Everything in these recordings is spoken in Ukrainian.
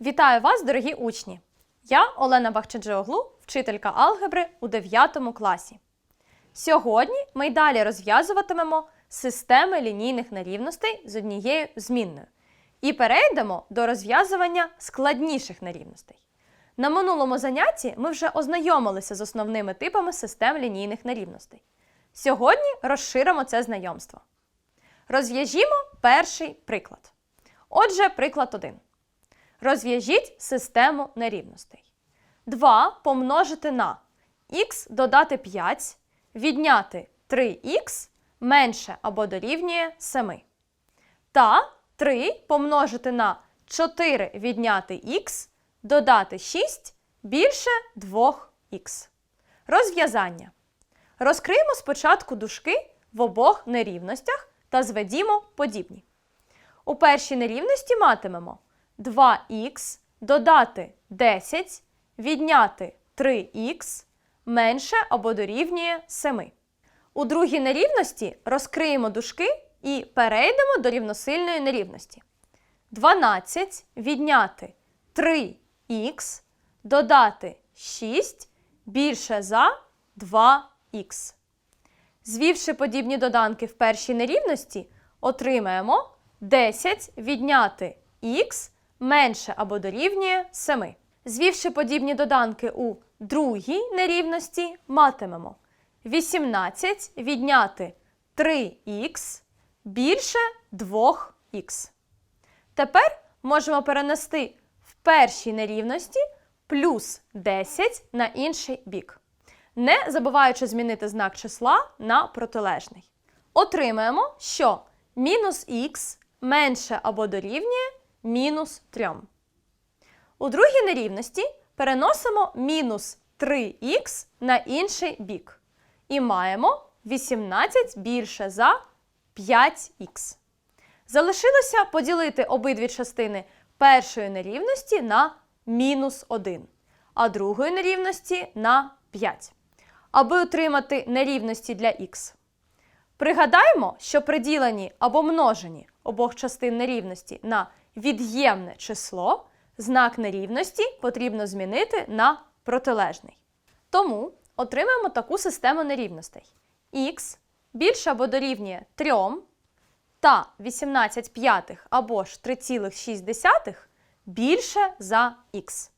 Вітаю вас, дорогі учні! Я Олена Бахчаджоглу, вчителька алгебри у 9 класі. Сьогодні ми й далі розв'язуватимемо системи лінійних нерівностей з однією змінною і перейдемо до розв'язування складніших нерівностей. На минулому занятті ми вже ознайомилися з основними типами систем лінійних нерівностей. Сьогодні розширимо це знайомство. Розв'яжімо перший приклад. Отже, приклад 1. Розв'яжіть систему нерівностей. 2 помножити на х додати 5, відняти 3х менше або дорівнює 7. Та 3 помножити на 4 відняти х додати 6 більше 2х. Розв'язання. Розкриємо спочатку дужки в обох нерівностях та зведімо подібні. У першій нерівності матимемо 2х додати 10, відняти 3х менше або дорівнює 7. У другій нерівності розкриємо дужки і перейдемо до рівносильної нерівності. 12 відняти 3х додати 6 більше за 2х. Звівши подібні доданки в першій нерівності, отримаємо 10 відняти х менше або дорівнює 7. Звівши подібні доданки у другій нерівності, матимемо 18 відняти 3х більше 2х. Тепер можемо перенести в першій нерівності плюс 10 на інший бік, не забуваючи змінити знак числа на протилежний. Отримаємо, що мінус х менше або дорівнює мінус 3. У другій нерівності переносимо мінус 3х на інший бік. І маємо 18 більше за 5х. Залишилося поділити обидві частини першої нерівності на мінус 1, а другої нерівності на 5, аби отримати нерівності для х. Пригадаємо, що при діленні або множенні обох частин нерівності на від'ємне число, знак нерівності потрібно змінити на протилежний. Тому отримаємо таку систему нерівностей. х більше або дорівнює 3 та 18 п'ятих або ж 3,6 більше за х.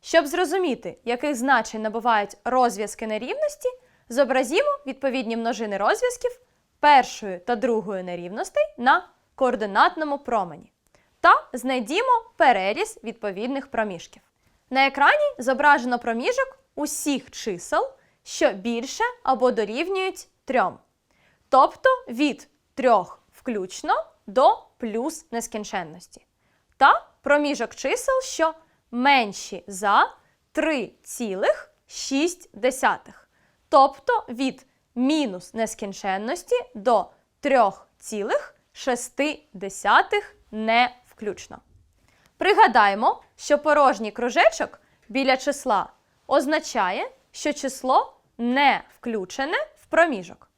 Щоб зрозуміти, яких значень набувають розв'язки нерівності, зобразімо відповідні множини розв'язків першої та другої нерівностей на координатному промені та знайдімо переріз відповідних проміжків. На екрані зображено проміжок усіх чисел, що більше або дорівнюють 3, тобто від 3 включно до плюс нескінченності, та проміжок чисел, що менші за 3,6, тобто від мінус нескінченності до 3,6 не включно. Пригадаємо, що порожній кружечок біля числа означає, що число не включене в проміжок,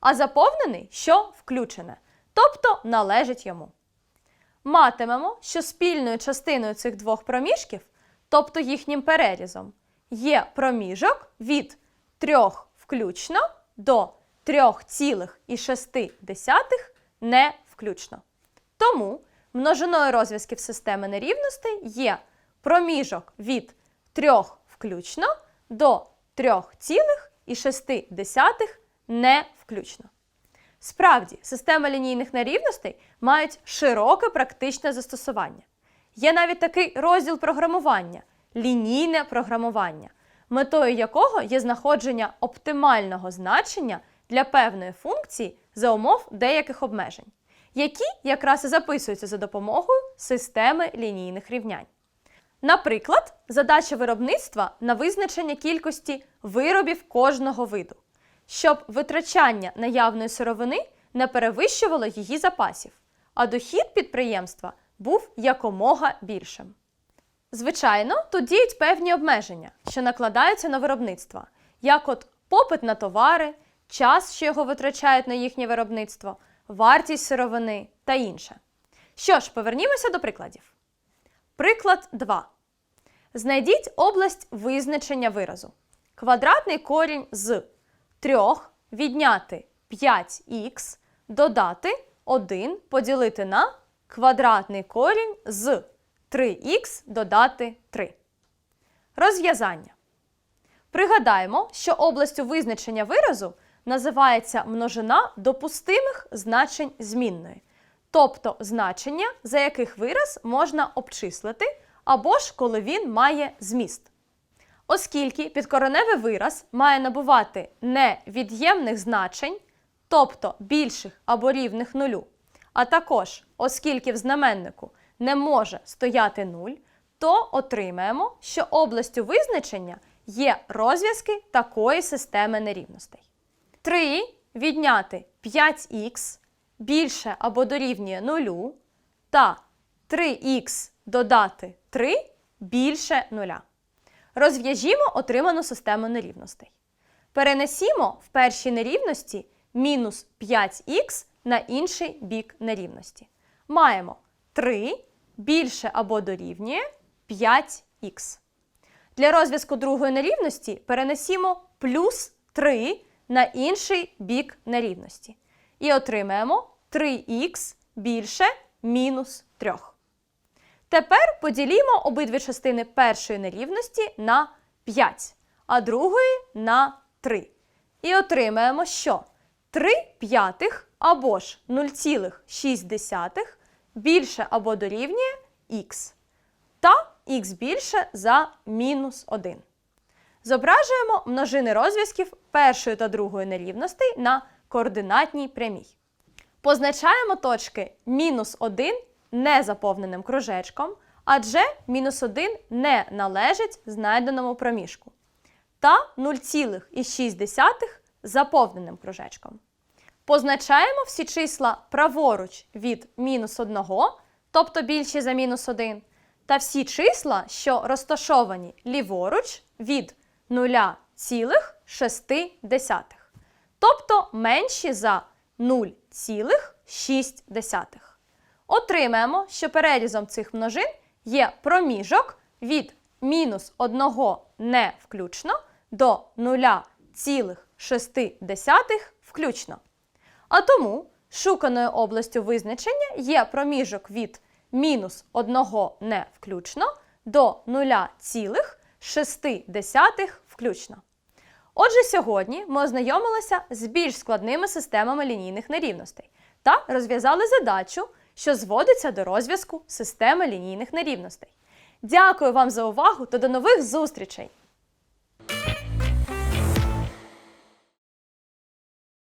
а заповнений, що включене, тобто належить йому. Матимемо, що спільною частиною цих двох проміжків, тобто їхнім перерізом, є проміжок від 3 включно до 3,6 не включно. Тому множиною розв'язків системи нерівностей є проміжок від 3 включно до 3,6 не включно. Справді, системи лінійних нерівностей мають широке практичне застосування. Є навіть такий розділ програмування лінійне програмування, метою якого є знаходження оптимального значення для певної функції за умов деяких обмежень, які якраз і записуються за допомогою системи лінійних рівнянь. Наприклад, задача виробництва на визначення кількості виробів кожного виду, щоб витрачання наявної сировини не перевищувало її запасів, а дохід підприємства був якомога більшим. Звичайно, тут діють певні обмеження, що накладаються на виробництво, як от попит на товари, час, що його витрачають на їхнє виробництво, вартість сировини та інше. Що ж, повернімося до прикладів. Приклад 2. Знайдіть область визначення виразу. Квадратний корінь з 3 відняти 5х, додати 1 поділити на квадратний корінь з 3х додати 3. Розв'язання. Пригадаємо, що областю визначення виразу називається множина допустимих значень змінної, тобто значення, за яких вираз можна обчислити, або ж коли він має зміст. Оскільки підкореневий вираз має набувати невід'ємних значень, тобто більших або рівних нулю, а також оскільки в знаменнику не може стояти нуль, то отримаємо, що областю визначення є розв'язки такої системи нерівностей. 3 відняти 5х більше або дорівнює нулю та 3х додати 3 більше нуля. Розв'яжімо отриману систему нерівностей. Перенесімо в першій нерівності мінус 5х на інший бік нерівності. Маємо 3 більше або дорівнює 5х. Для розв'язку другої нерівності перенесімо плюс 3 на інший бік нерівності. І отримаємо 3х більше мінус 3. Тепер поділімо обидві частини першої нерівності на 5, а другої на 3. І отримаємо, що 3 п'ятих або ж 0,6 більше або дорівнює х. Та х більше за мінус 1. Зображуємо множини розв'язків першої та другої нерівностей на координатній прямій. Позначаємо точки мінус 1 незаповненим кружечком, адже мінус 1 не належить знайденому проміжку. Та 0,6 заповненим кружечком. Позначаємо всі числа праворуч від мінус 1, тобто більші за мінус 1, та всі числа, що розташовані ліворуч від 0,6, тобто менші за 0,6. Отримаємо, що перерізом цих множин є проміжок від мінус 1 не включно до 0,6 включно. А тому шуканою областю визначення є проміжок від мінус 1 не включно до 0,6 включно. Отже, сьогодні ми ознайомилися з більш складними системами лінійних нерівностей та розв'язали задачу, що зводиться до розв'язку системи лінійних нерівностей. Дякую вам за увагу та до нових зустрічей!